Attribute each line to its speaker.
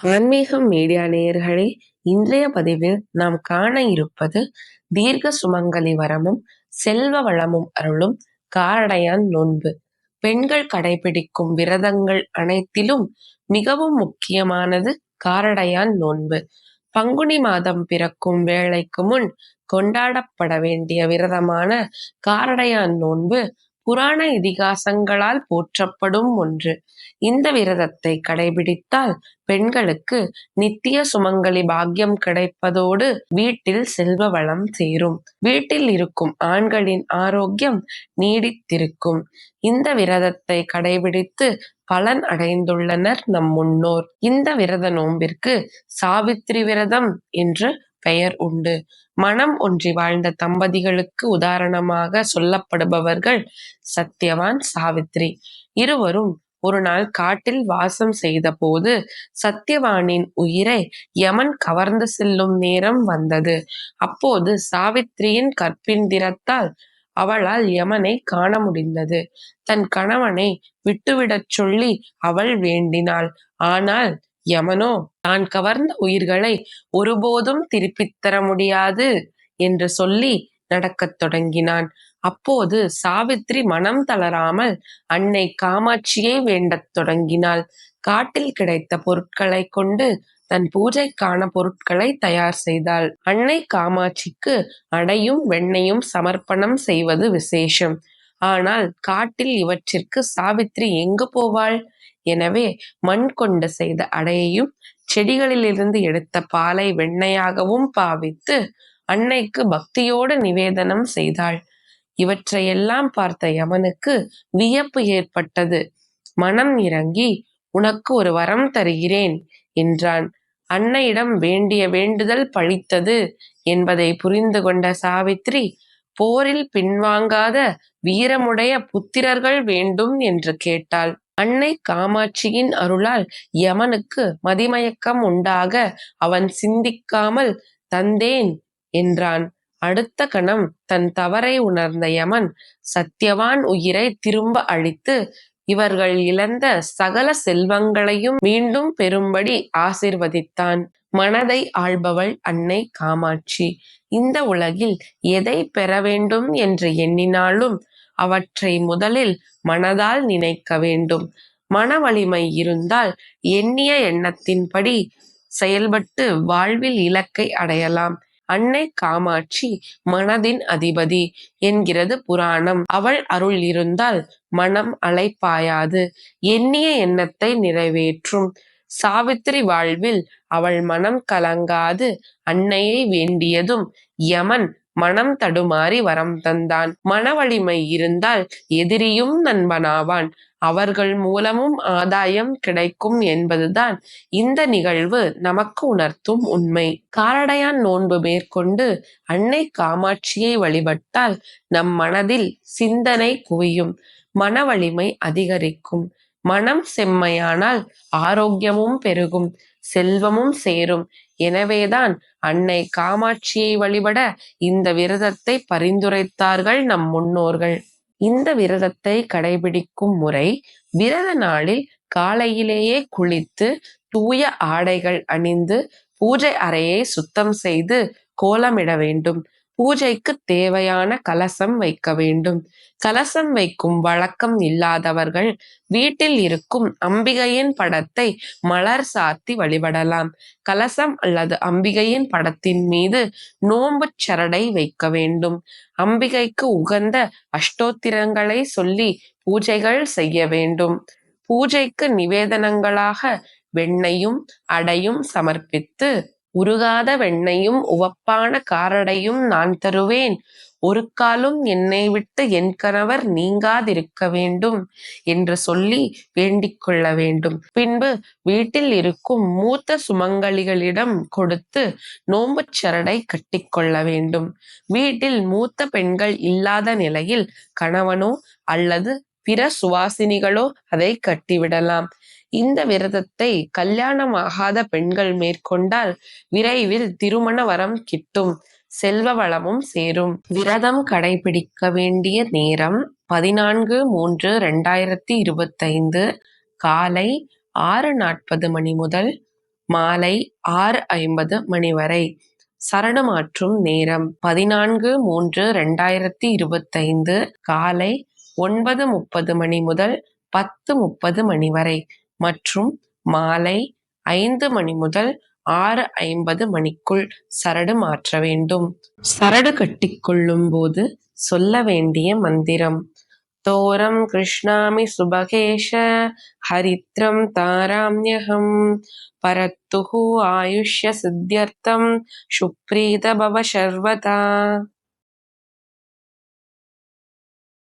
Speaker 1: ஆன்மீகம் மீடியா நேயர்களே இன்றைய பதிவில் நாம் காண இருப்பது தீர்க்க சுமங்கலி வரமும் செல்வ வளமும் அருளும் காரடையான் நோன்பு. பெண்கள் கடைபிடிக்கும் விரதங்கள் அனைத்திலும் மிகவும் முக்கியமானது காரடையான் நோன்பு. பங்குனி மாதம் பிறக்கும் வேளைக்கு முன் கொண்டாடப்பட வேண்டிய விரதமான காரடையான் நோன்பு புராண இதிகாசங்களால் போற்றப்படும் ஒன்று. இந்த விரதத்தை கடைபிடித்தால் பெண்களுக்கு நித்திய சுமங்கலி பாக்கியம் கிடைப்பதோடு வீட்டில் செல்வ வளம் சேரும். வீட்டில் இருக்கும் ஆண்களின் ஆரோக்கியம் நீடித்திருக்கும். இந்த விரதத்தை கடைபிடித்து பலன் அடைந்துள்ளனர் நம் முன்னோர். இந்த விரத நோம்பிற்கு சாவித்திரி விரதம் என்று பெயர் உண்டு. மனம் ஒன்றி வாழ்ந்த தம்பதிகளுக்கு உதாரணமாக சொல்லப்படுபவர்கள் சத்யவான் சாவித்ரி. இருவரும் ஒரு நாள் காட்டில் வாசம் செய்த போது சத்யவானின் உயிரை யமன் கவர்ந்து செல்லும் நேரம் வந்தது. அப்போது சாவித்ரியின் கற்பிந்திரத்தால் அவளால் யமனை காண முடிந்தது. தன் கணவனை விட்டுவிடச் சொல்லி அவள் வேண்டினாள். ஆனால் யமனோ தான் கவர்ந்த உயிர்களை ஒருபோதும் திருப்பித் தர முடியாது என்று சொல்லி நடக்கத் தொடங்கினான். அப்போது சாவித்ரி மனம் தளராமல் அன்னை காமாட்சியை வேண்டத் தொடங்கினாள். காட்டில் கிடைத்த பொருட்களை கொண்டு தன் பூஜைக்கான பொருட்களை தயார் செய்தாள். அன்னை காமாட்சிக்கு அடையும் வெண்ணையும் சமர்ப்பணம் செய்வது விசேஷம். ஆனால் காட்டில் இவற்றிற்கு சாவித்ரி எங்கு போவாள்? எனவே மண் கொண்டு செய்த அடையையும் செடிகளிலிருந்து எடுத்த பாலை வெண்ணையாகவும் பாவித்து அன்னைக்கு பக்தியோடு நிவேதனம் செய்தாள். இவற்றையெல்லாம் பார்த்த யமனுக்கு வியப்பு ஏற்பட்டது. மனம் இறங்கி உனக்கு ஒரு வரம் தருகிறேன் என்றான். அன்னையிடம் வேண்டிய வேண்டுதல் பழித்தது என்பதை புரிந்து கொண்ட சாவித்ரி போரில் பின்வாங்காத வீரமுடைய புத்திரர்கள் வேண்டும் என்று கேட்டாள். அன்னை காமாட்சியின் அருளால் யமனுக்கு மதிமயக்கம் உண்டாக அவன் சிந்திக்காமல் தந்தேன் என்றான். அடுத்த கணம் தன் தவறை உணர்ந்த யமன் சத்யவான் உயிரை திரும்ப அழித்து இவர்கள் இழந்த சகல செல்வங்களையும் மீண்டும் பெறும்படி ஆசிர்வதித்தான். மனதை ஆள்பவள் அன்னை காமாட்சி. இந்த உலகில் எதை பெற வேண்டும் என்று எண்ணினாலும் அவற்றை முதலில் மனதால் நினைக்க வேண்டும். மன வலிமை இருந்தால் எண்ணிய எண்ணத்தின்படி செயல்பட்டு வாழ்வில் இலக்கை அடையலாம். அன்னை காமாட்சி மனதின் அதிபதி என்கிறது புராணம். அவள் அருள் இருந்தால் மனம் அலைப்பாயாது எண்ணிய எண்ணத்தை நிறைவேற்றும். சாவித்திரி வாழ்வில் அவள் மனம் கலங்காது. அன்னையை வேண்டியதும் யமன் மனம் தடுமாறி வரம் தந்தான். மன வலிமை இருந்தால் எதிரியும் நண்பனாவான். அவர்கள் மூலமும் ஆதாயம் கிடைக்கும் என்பதுதான் இந்த நிகழ்வு நமக்கு உணர்த்தும் உண்மை. காரடையான் நோன்பு மேற்கொண்டு அன்னை காமாட்சியை வழிபட்டால் நம் மனதில் சிந்தனை குவியும். மன வலிமை அதிகரிக்கும். மனம் செம்மையானால் ஆரோக்கியமும் பெருகும். செல்வமும் சேரும். எனவேதான் அன்னை காமாட்சியை வழிபட இந்த விரதத்தை பரிந்துரைத்தார்கள் நம் முன்னோர்கள். இந்த விரதத்தை கடைபிடிக்கும் முறை விரத நாளில் காலையிலேயே குளித்து தூய ஆடைகள் அணிந்து பூஜை அறையை சுத்தம் செய்து கோலமிட வேண்டும். பூஜைக்கு தேவையான கலசம் வைக்க வேண்டும். கலசம் வைக்கும் வழக்கம் இல்லாதவர்கள் வீட்டில் இருக்கும் அம்பிகையின் படத்தை மலர் சாத்தி வழிபடலாம். கலசம் அல்லது அம்பிகையின் படத்தின் மீது நோம்பு சரடை வைக்க வேண்டும். அம்பிகைக்கு உகந்த அஷ்டோத்திரங்களை சொல்லி பூஜைகள் செய்ய வேண்டும். பூஜைக்கு நிவேதனங்களாக வெண்ணையும் அடையும் சமர்ப்பித்து உருகாத வெண்ணையும் உவப்பான காரடையும் நான் தருவேன். ஒரு காலும் என்னை விட்டு என் கணவர் நீங்காதிருக்க வேண்டும் என்று சொல்லி வேண்டிக் கொள்ள வேண்டும். பின்பு வீட்டில் இருக்கும் மூத்த சுமங்கலிகளிடம் கொடுத்து நோம்பு சரடை கட்டிக்கொள்ள வேண்டும். வீட்டில் மூத்த பெண்கள் இல்லாத நிலையில் கணவனோ அல்லது பிற சுவாசினிகளோ அதை கட்டிவிடலாம். இந்த விரதத்தை கல்யாணமாகாத பெண்கள் மேற்கொண்டால் விரைவில் திருமண வரம் கிட்டும் செல்வ வளமும் சேரும் விரதம் கடைபிடிக்க வேண்டிய நேரம் பதினான்கு மூன்று ரெண்டாயிரத்தி இருபத்தைந்து காலை ஆறு நாற்பது மணி முதல் மாலை ஆறு ஐம்பது மணி வரை. சரணமாற்றும் நேரம் பதினான்கு மூன்று ரெண்டாயிரத்தி இருபத்தைந்து காலை ஒன்பது முப்பது மணி முதல் பத்து முப்பது மணி வரை மற்றும் மாலை ஐந்து மணி முதல் ஆறு ஐம்பது மணிக்குள் சரடு மாற்ற வேண்டும். சரடு கட்டிக்கொள்ளும் போது சொல்ல வேண்டிய மந்திரம் தோரம் கிருஷ்ணாமி சுபகேஷ ஹரித்ரம் தாராம்யஹம் பரத்துகு ஆயுஷ்ய சித்தியர்த்தம் சுப்ரீத பவ சர்வதா